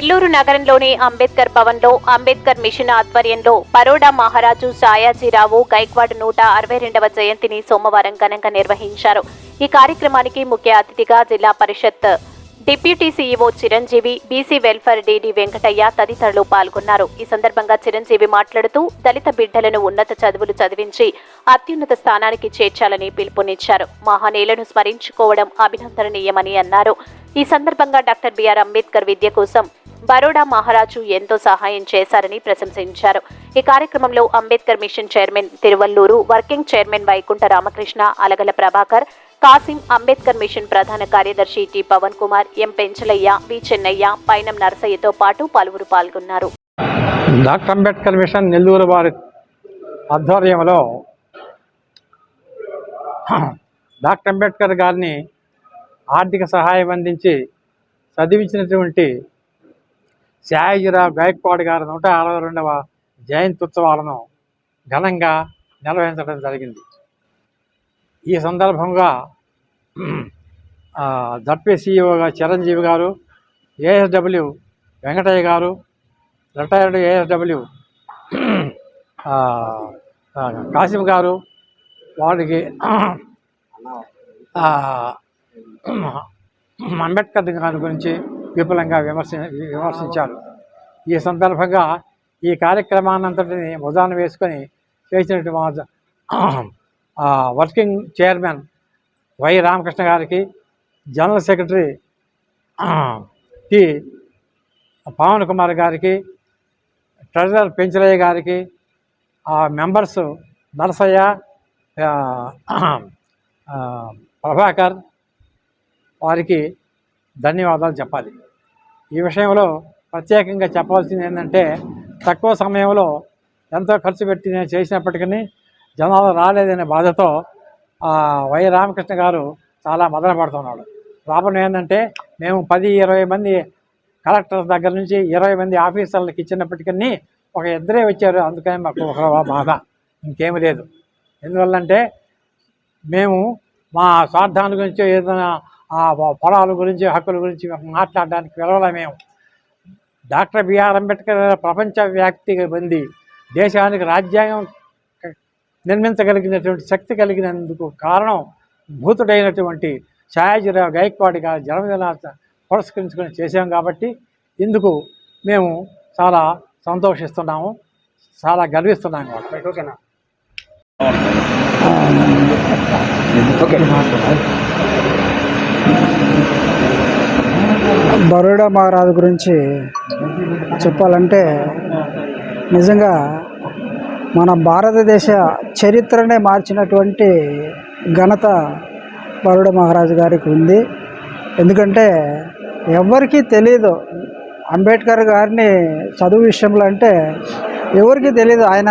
నెల్లూరు నగరంలోని అంబేద్కర్ భవన్లో అంబేద్కర్ మిషన్ ఆధ్వర్యంలో బరోడా మహారాజు సాయాజీరావు గైక్వాడ్ నూట అరవై రెండవ జయంతిని సోమవారం ఘనంగా నిర్వహించారు. ఈ కార్యక్రమానికి ముఖ్య అతిథిగా Zilla Parishad deputy CEO Chiranjeevi BC welfare DD Venkataiah తదితరులు పాల్గొన్నారు. ఈ సందర్భంగా చిరంజీవి మాట్లాడుతూ దళిత బిడ్డలను ఉన్నత చదువులు చదివించి అత్యున్నత స్థానానికి చేర్చాలని పిలుపునిచ్చారు. మహానీయులను స్మరించుకోవడం అభినందనీయమని అన్నారు. ఈ సందర్భంగా డాక్టర్ బిఆర్ అంబేద్కర్ విద్య కోసం బరోడా మహారాజు ఎంతో సహాయం చేశారని ప్రశంసించారు. ఈ కార్యక్రమంలో Ambedkar mission chairman Tiruvallur working chairman Vaikunta Ramakrishna Alagala Prabhakar Kasim Ambedkar mission ప్రధాన కార్యదర్శి T Pavan Kumar M Penchalaiah V Chennaiah Painam నరసయ్యతో పాటు పలువురు పాల్గొన్నారు. డాక్టర్ అంబేద్కర్ మిషన్ నెల్లూరు వారి ఆధ్వర్యంలో డాక్టర్ అంబేద్కర్ గారిని ఆర్థిక సహాయం అందించి చదివించినటువంటి శాయజీరావు గాయక్వాడ్ గారి నూట అరవై రెండవ జయంతి ఉత్సవాలను ఘనంగా నిర్వహించడం జరిగింది. ఈ సందర్భంగా జడ్పీసీఈఓగా చిరంజీవి గారు ఏఎస్డబ్ల్యూ వెంకటయ్య గారు రిటైర్డ్ ఏఎస్డబ్ల్యూ కాసిం గారు వాడికి అంబేద్కర్ గారి గురించి విపులంగా విమర్శ విమర్శించారు. ఈ సందర్భంగా ఈ కార్యక్రమాన్నంతటిని ఉదాహరణ వేసుకొని చేసినటువంటి మా వర్కింగ్ చైర్మన్ వై రామకృష్ణ గారికి general secretary T Pavan Kumar గారికి ట్రెజరర్ పెంచలయ్య గారికి ఆ మెంబర్స్ నరసయ్య ప్రభాకర్ వారికి ధన్యవాదాలు చెప్పాలి. ఈ విషయంలో ప్రత్యేకంగా చెప్పాల్సింది ఏంటంటే తక్కువ సమయంలో ఎంతో ఖర్చు పెట్టి నేను చేసినప్పటికీ జనాలు రాలేదనే బాధతో వై రామకృష్ణ గారు చాలా మదన పడుతున్నాడు. ప్రాబ్లం ఏంటంటే మేము పది ఇరవై మంది కలెక్టర్ దగ్గర నుంచి ఇరవై మంది ఆఫీసర్లకు ఇచ్చినప్పటికీ ఒక ఇద్దరే వచ్చారు. అందుకని మాకు ఒక బాధ. ఇంకేమీ లేదు. ఎందువల్లంటే మేము మా స్వార్థాల గురించి ఏదైనా పొలాల గురించి హక్కుల గురించి మాట్లాడడానికి పిలవలే మేము. డాక్టర్ బిఆర్ అంబేద్కర్ ప్రపంచ వ్యాప్తిగా పొంది దేశానికి రాజ్యాంగం నిర్మించగలిగినటువంటి శక్తి కలిగినందుకు కారణం భూతుడైనటువంటి ఛాయాజీరావు గైక్వాడ్ గారి జన్మదిన పురస్కరించుకొని చేశాం కాబట్టి ఇందుకు మేము చాలా సంతోషిస్తున్నాము చాలా గర్విస్తున్నాము ఓకేనా బరోడా మహారాజు గురించి చెప్పాలంటే నిజంగా మన భారతదేశ చరిత్రనే మార్చినటువంటి ఘనత బరుడ మహారాజు గారికి ఉంది. ఎందుకంటే ఎవరికీ తెలియదు అంబేద్కర్ గారిని చదువు విషయంలో అంటే ఎవరికి తెలియదు ఆయన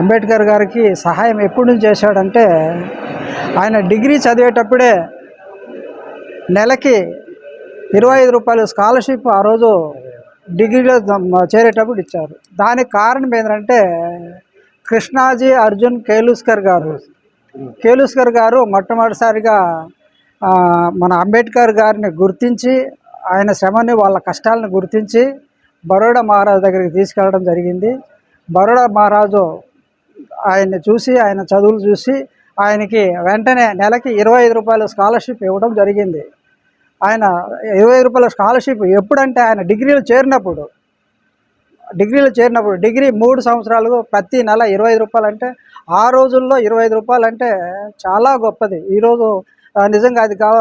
అంబేద్కర్ గారికి సహాయం ఎప్పటి నుంచి చేశాడంటే ఆయన డిగ్రీ చదివేటప్పుడే నెలకి ఇరవై ఐదు రూపాయలు స్కాలర్షిప్ ఆ రోజు డిగ్రీలో చేరేటప్పుడు ఇచ్చారు. దానికి కారణం ఏంటంటే కృష్ణాజీ అర్జున్ కేలుస్కర్ గారు. కేలుస్కర్ గారు మొట్టమొదటిసారిగా మన అంబేద్కర్ గారిని గుర్తించి ఆయన శ్రమని వాళ్ళ కష్టాలను గుర్తించి బరోడా మహారాజు దగ్గరికి తీసుకెళ్ళడం జరిగింది. బరోడా మహారాజు ఆయన్ని చూసి ఆయన చదువులు చూసి ఆయనకి వెంటనే నెలకి ఇరవై ఐదు రూపాయల స్కాలర్షిప్ ఇవ్వడం జరిగింది. ఆయన ఇరవై రూపాయల స్కాలర్షిప్ ఎప్పుడంటే ఆయన డిగ్రీలో చేరినప్పుడు డిగ్రీలో చేరినప్పుడు డిగ్రీ మూడు సంవత్సరాలు ప్రతి నెల ఇరవై ఐదు రూపాయలు అంటే ఆ రోజుల్లో ఇరవై ఐదు రూపాయలు అంటే చాలా గొప్పది. ఈరోజు నిజంగా అది కావ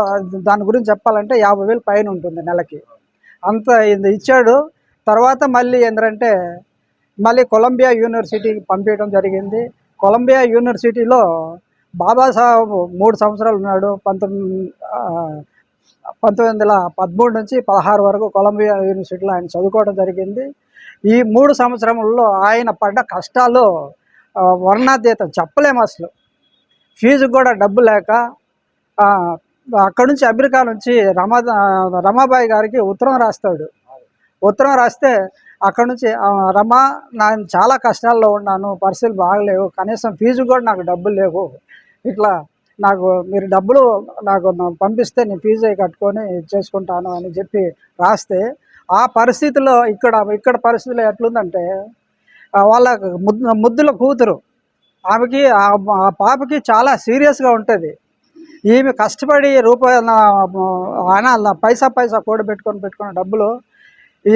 దాని గురించి చెప్పాలంటే యాభై వేలు పైన ఉంటుంది నెలకి. అంత ఇది ఇచ్చాడు. తర్వాత మళ్ళీ ఏంటంటే మళ్ళీ కొలంబియా యూనివర్సిటీకి పంపించడం జరిగింది. కొలంబియా యూనివర్సిటీలో బాబాసాహెబ్ మూడు సంవత్సరాలు ఉన్నాడు. పంతొమ్మిది పంతొమ్మిది వందల పదమూడు నుంచి పదహారు వరకు కొలంబియా యూనివర్సిటీలో ఆయన చదువుకోవడం జరిగింది. ఈ మూడు సంవత్సరంలో ఆయన పడ్డ కష్టాలు ఆ, వర్ణాతీతం చెప్పలేము అసలు. ఫీజు కూడా డబ్బు లేక అక్కడి అక్కడ నుంచి అమెరికా నుంచి రమా రమాబాయి గారికి ఉత్తరం రాస్తాడు. ఉత్తరం రాస్తే అక్కడ నుంచి రమా నేను చాలా కష్టాల్లో ఉన్నాను పరిస్థితులు బాగలేవు కనీసం ఫీజు కూడా నాకు డబ్బులు లేవు ఇట్లా నాకు మీరు డబ్బులు నాకు పంపిస్తే నేను ఫీజు కట్టుకొని చేసుకుంటాను అని చెప్పి రాస్తే ఆ పరిస్థితిలో ఇక్కడ ఇక్కడ పరిస్థితిలో ఎట్లుందంటే వాళ్ళ ముద్దు ముద్దుల కూతురు ఆమెకి ఆ పాపకి చాలా సీరియస్గా ఉంటుంది. ఈమె కష్టపడి రూపాయి ఆయన పైసా పైసా కూడబెట్టుకొని పెట్టుకున్న డబ్బులు ఈ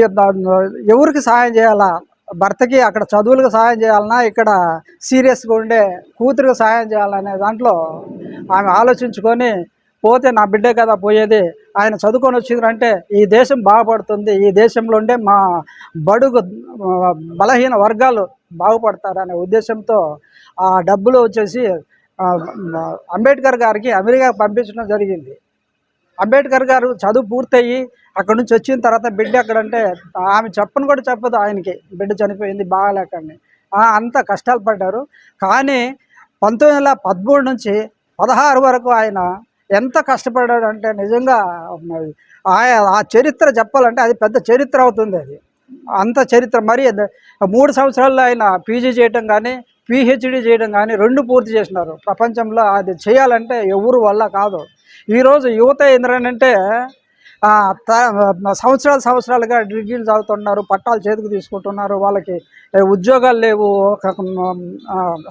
ఎవరికి సహాయం చేయాలా? భర్తకి అక్కడ చదువులకు సహాయం చేయాలన్నా ఇక్కడ సీరియస్గా ఉండే కూతురికి సహాయం చేయాలనే దాంట్లో ఆమె ఆలోచించుకొని పోతే నా బిడ్డే కదా పోయేది ఆయన చదువుకొని వచ్చిందంటే ఈ దేశం బాగుపడుతుంది ఈ దేశంలో ఉండే మా బడుగు బలహీన వర్గాలు బాగుపడతారనే ఉద్దేశంతో ఆ డబ్బులు వచ్చేసి అంబేద్కర్ గారికి అమెరికా పంపించడం జరిగింది. అంబేద్కర్ గారు చదువు పూర్తయ్యి అక్కడ నుంచి వచ్చిన తర్వాత బిడ్డ ఎక్కడంటే ఆమె చెప్పను కూడా చెప్పదు ఆయనకి. బిడ్డ చనిపోయింది బాగాలేకండి అంత కష్టాలు పడ్డారు. కానీ పంతొమ్మిది వందల పదమూడు నుంచి పదహారు వరకు ఆయన ఎంత కష్టపడ్డాడు అంటే నిజంగా ఆ చరిత్ర చెప్పాలంటే అది పెద్ద చరిత్ర అవుతుంది అది. అంత చరిత్ర మరి మూడు సంవత్సరాల్లో ఆయన పీజీ చేయటం కానీ పిహెచ్డి చేయడం కానీ రెండు పూర్తి చేసినారు. ప్రపంచంలో అది చేయాలంటే ఎవరు వల్ల కాదు. ఈరోజు యువత ఏంటంటే ఆ, సంవత్సరాలు సంవత్సరాలుగా డిగ్రీలు చదువుతున్నారు పట్టాలు చేతికి తీసుకుంటున్నారు వాళ్ళకి ఉద్యోగాలు లేవు ఒక,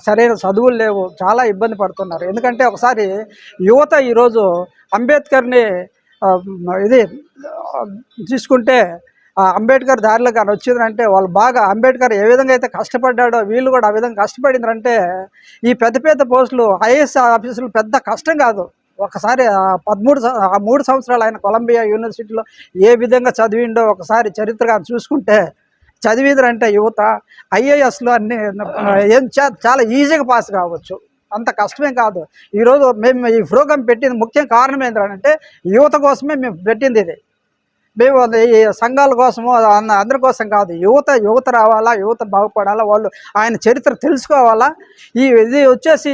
సరైన చదువులు లేవు చాలా ఇబ్బంది పడుతున్నారు. ఎందుకంటే ఒకసారి యువత ఈరోజు అంబేద్కర్ని ఇది తీసుకుంటే అంబేద్కర్ దారిలో కానీ వచ్చిందంటే వాళ్ళు బాగా అంబేద్కర్ ఏ విధంగా అయితే కష్టపడ్డాడో వీళ్ళు కూడా ఆ విధంగా కష్టపడిందంటే ఈ పెద్ద పెద్ద పోస్టులు ఐఏఎస్ ఆఫీసులు పెద్ద కష్టం కాదు. ఒకసారి పదమూడు ఆ మూడు సంవత్సరాలు ఆయన కొలంబియా యూనివర్సిటీలో ఏ విధంగా చదివిండో ఒకసారి చరిత్రగా చూసుకుంటే చదివిందంటే యువత ఐఏఎస్లో అన్ని ఏం చాలా ఈజీగా పాస్ కావచ్చు. అంత కష్టమేం కాదు. ఈరోజు మేము ఈ ప్రోగ్రాం పెట్టిన ముఖ్య కారణం ఏంటంటే యువత కోసమే మేము పెట్టింది ఇది. మేము ఈ సంఘాల కోసము అందరి కోసం కాదు. యువత యువత రావాలా యువత బాగుపడాలా వాళ్ళు ఆయన చరిత్ర తెలుసుకోవాలా. ఈ ఇది వచ్చేసి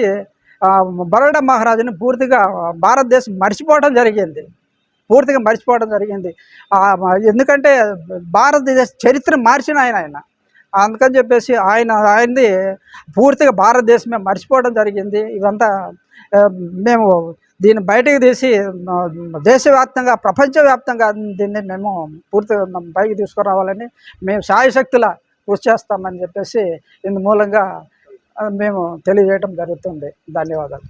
బరోడా మహారాజుని పూర్తిగా భారతదేశం మర్చిపోవడం జరిగింది. పూర్తిగా మర్చిపోవడం జరిగింది. ఎందుకంటే భారతదేశ చరిత్ర మార్చిన ఆయన ఆయన. అందుకని చెప్పేసి ఆయన ఆయనది పూర్తిగా భారతదేశమే మర్చిపోవడం జరిగింది. ఇదంతా మేము దీన్ని బయటకు తీసి దేశవ్యాప్తంగా ప్రపంచవ్యాప్తంగా దీన్ని మేము పూర్తిగా పైకి తీసుకురావాలని మేము సాయశక్తుల కృషి చేస్తామని చెప్పేసి ఇందు మూలంగా మేము తెలియజేయటం జరుగుతుంది. ధన్యవాదాలు.